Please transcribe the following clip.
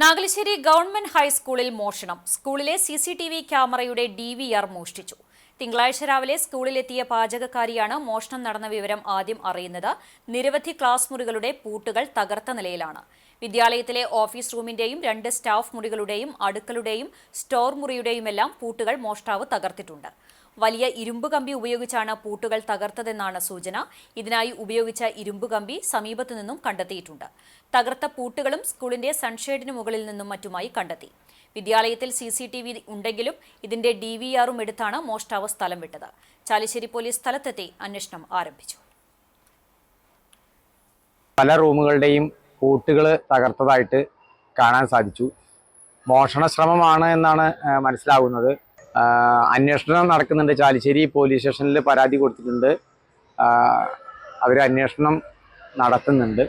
Nagalassery government ഹൈസ്കൂളിൽ മോഷണം. സ്കൂളിലെ സി സി ടി വി ക്യാമറയുടെ ഡി വി ആർ മോഷ്ടിച്ചു. തിങ്കളാഴ്ച രാവിലെ സ്കൂളിലെത്തിയ പാചകക്കാരിയാണ് മോഷണം നടന്ന വിവരം ആദ്യം അറിയുന്നത്. നിരവധി ക്ലാസ് മുറികളുടെ പൂട്ടുകൾ തകർത്ത നിലയിലാണ്. വിദ്യാലയത്തിലെ ഓഫീസ് റൂമിന്റെയും രണ്ട് സ്റ്റാഫ് മുറികളുടെയും അടുക്കളുടെയും സ്റ്റോർ മുറിയുടെയുമെല്ലാം പൂട്ടുകൾ മോഷ്ടാവ് തകർത്തിട്ടുണ്ട്. വലിയ ഇരുമ്പ് കമ്പി ഉപയോഗിച്ചാണ് പൂട്ടുകൾ തകർത്തതെന്നാണ് സൂചന. ഇതിനായി ഉപയോഗിച്ച ഇരുമ്പ് കമ്പി സമീപത്തു നിന്നും കണ്ടെത്തിയിട്ടുണ്ട്. തകർത്ത പൂട്ടുകളും സ്കൂളിന്റെ സൺഷെയ്ഡിന് മുകളിൽ നിന്നും മറ്റുമായി കണ്ടെത്തി. വിദ്യാലയത്തിൽ സി സി ടി വി ഉണ്ടെങ്കിലും ഇതിന്റെ ഡി വി ആറും എടുത്താണ് മോഷ്ടാവ് സ്ഥലം വിട്ടത്. ചാലിശ്ശേരി പോലീസ് സ്ഥലത്തെത്തി അന്വേഷണം ആരംഭിച്ചു. പല റൂമുകളുടെയും പൂട്ടുകൾ തകർത്തതായിട്ട് കാണാൻ സാധിച്ചു. മോഷണ ശ്രമമാണ് എന്നാണ് മനസ്സിലാകുന്നത് അന്വേഷണം നടക്കുന്നുണ്ട്. ചാലിശ്ശേരി പോലീസ് സ്റ്റേഷനിൽ പരാതി കൊടുത്തിട്ടുണ്ട്. അവർ അന്വേഷണം നടത്തുന്നുണ്ട്.